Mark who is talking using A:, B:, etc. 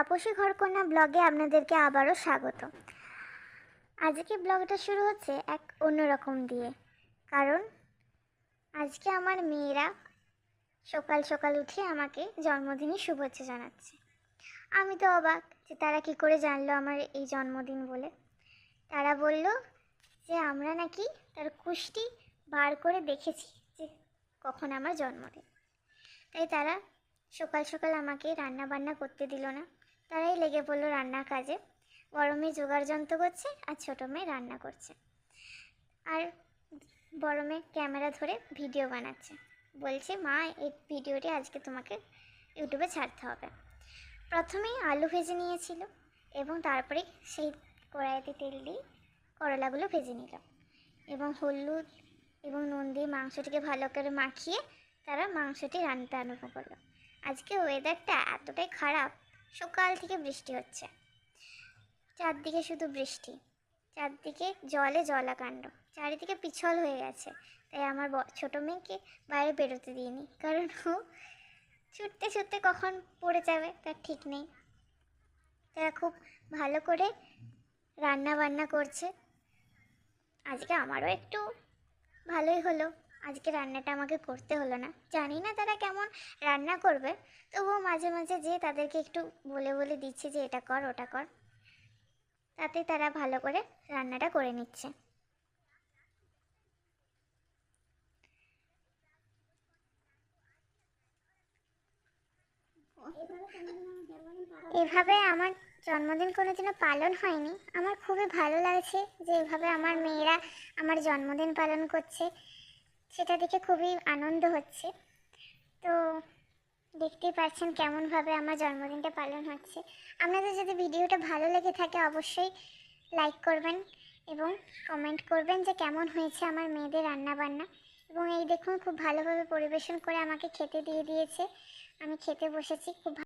A: তাপসী ঘরকন্যা ব্লগে আপনাদেরকে আবারও স্বাগত। আজকে ব্লগটা শুরু হচ্ছে এক অন্যরকম দিয়ে। কারণ আজকে আমার মেয়েরা সকাল সকাল উঠে আমাকে জন্মদিনের শুভেচ্ছা জানাচ্ছে। আমি তো অবাক যে তারা কি করে জানলো আমার এই জন্মদিন বলে। তারা বলল যে আমরা নাকি তার কুষ্টি বার করে দেখেছি যে কখন আমার জন্মদিন। তাই তারা সকাল সকাল আমাকে রান্না বান্না করতে দিল না। তারাই লেগে পড়ল রান্নার কাজে। বড় মেয়ে জোগাড় যন্ত্র করছে আর ছোটো মেয়ে রান্না করছে। আর বড় মেয়ে ক্যামেরা ধরে ভিডিও বানাচ্ছে। বলছে, মা, এই ভিডিওটি আজকে তোমাকে ইউটিউবে ছাড়তে হবে। প্রথমেই আলু ভেজে নিয়েছিল এবং তারপরে সেই কড়াইতে তেল দিয়ে করলাগুলো ভেজে নিল। এবং হলুদ এবং নুন দিয়ে মাংসটিকে ভালো করে মাখিয়ে তারা মাংসটি রান্নাতে আরম্ভ করল। আজকে ওয়েদারটা এতটাই খারাপ সকাল থেকে বৃষ্টি হচ্ছে। চারদিকে শুধু বৃষ্টি। চারদিকে জলে জলাকাণ্ড। চারিদিকে পিছল হয়ে গেছে। তাই আমার ছোটো মেয়েকে বাইরে বেরোতে দিইনি। কারণ ও ছুটতে ছুটতে কখন পড়ে যাবে তার ঠিক নেই। তারা খুব ভালো করে রান্না বান্না করছে। আজকে আমারও একটু ভালোই হলো। আজকে রান্নাটা আমাকে করতে হলো না। জানি না তারা কেমন রান্না করবে, তবুও মাঝে মাঝে যে তাদেরকে একটু বলে বলে দিচ্ছে যে এটা কর, ওটা কর। তাতে তারা ভালো করে রান্নাটা করে নিচ্ছে। এভাবে আমার জন্মদিন কোনো কোনোদিনও পালন হয়নি। আমার খুবই ভালো লাগছে যে এভাবে আমার মেয়েরা আমার জন্মদিন পালন করছে। সেটা দেখে খুবই আনন্দ হচ্ছে। তো দেখতেই পাচ্ছেন কেমনভাবে আমার জন্মদিনটা পালন হচ্ছে। আপনাদের যদি ভিডিওটা ভালো লেগে থাকে অবশ্যই লাইক করবেন এবং কমেন্ট করবেন যে কেমন হয়েছে আমার মেয়েদের রান্না বান্না এবং এই দেখুন, খুব ভালোভাবে পরিবেশন করে আমাকে খেতে দিয়ে দিয়েছে। আমি খেতে বসেছি, খুব